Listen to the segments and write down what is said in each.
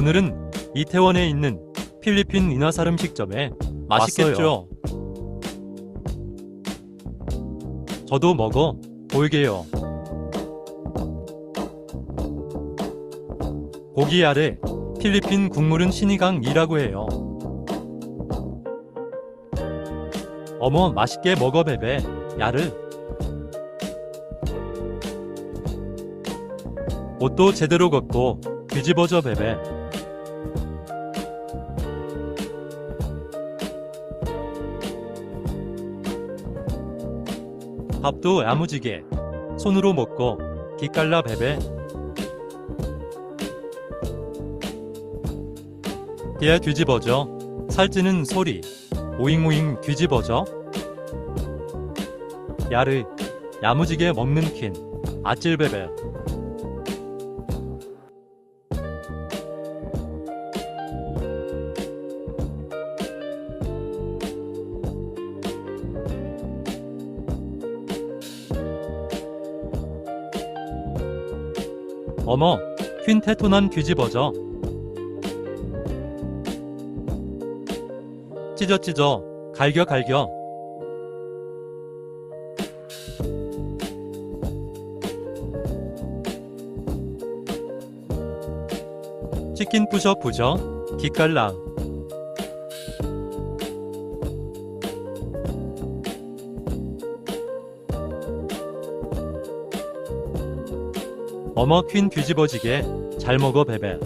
오늘은 이태원에 있는 필리핀 인화살 음식점에 맛있겠죠. 저도 먹어 보이게요. 고기 아래 필리핀 국물은 신이강이라고 해요. 어머 맛있게 먹어 베베 야르 옷도 제대로 걷고 뒤집어져 베베 밥도 야무지게. 손으로 먹고 기깔나 베베. 뒤에 뒤집어져. 살찌는 소리. 오잉오잉 뒤집어져. 야르. 야무지게 먹는 퀸 아찔베베 어머 퀸 테토난 뒤집어져 찢어 찢어 갈겨 갈겨. 치킨 부셔 부셔. 기깔랑 어머 퀸 뒤집어지게 잘 먹어 베베.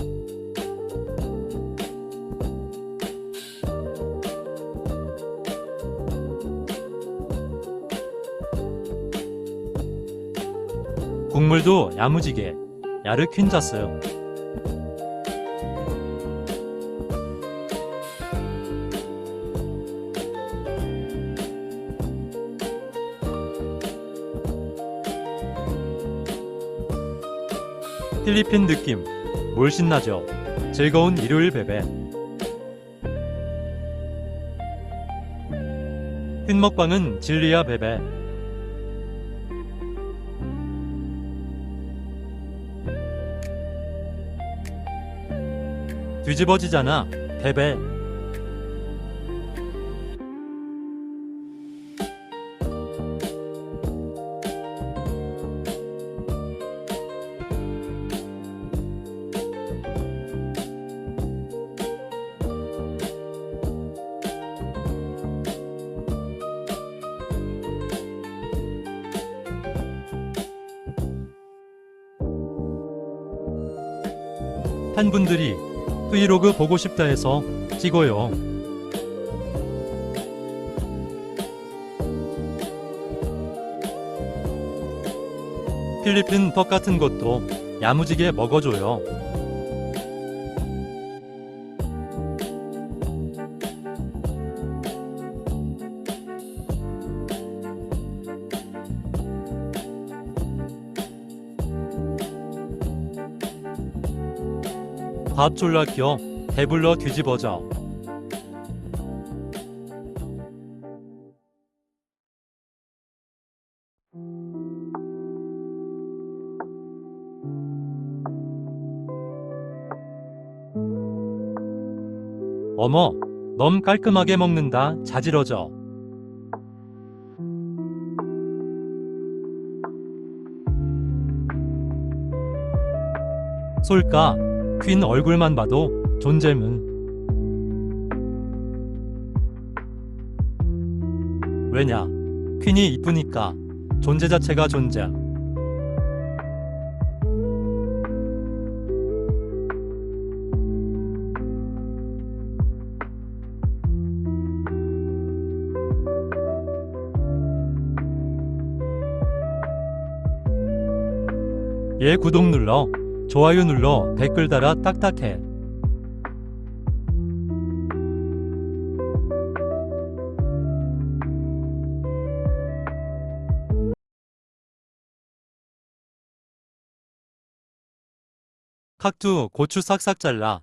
국물도 야무지게. 야르 퀸 잤어요 필리핀 느낌. 뭘 신나죠? 즐거운 일요일 베베. 흰 먹방은 진리야 베베. 뒤집어지잖아 베베 한 분들이 브이로그 보고 싶다 해서 찍어요. 필리핀 떡 같은 것도 야무지게 먹어줘요. 밥 졸라 껴 배불러 뒤집어져. 어머, 너무 깔끔하게 먹는다. 자지러져. 솔까 퀸 얼굴만 봐도 존재문. 왜냐? 퀸이 이쁘니까 존재 자체가 존재. 얘 구독 눌러. 좋아요 눌러 댓글 달아 딱딱해. kak두 고추 싹싹 잘라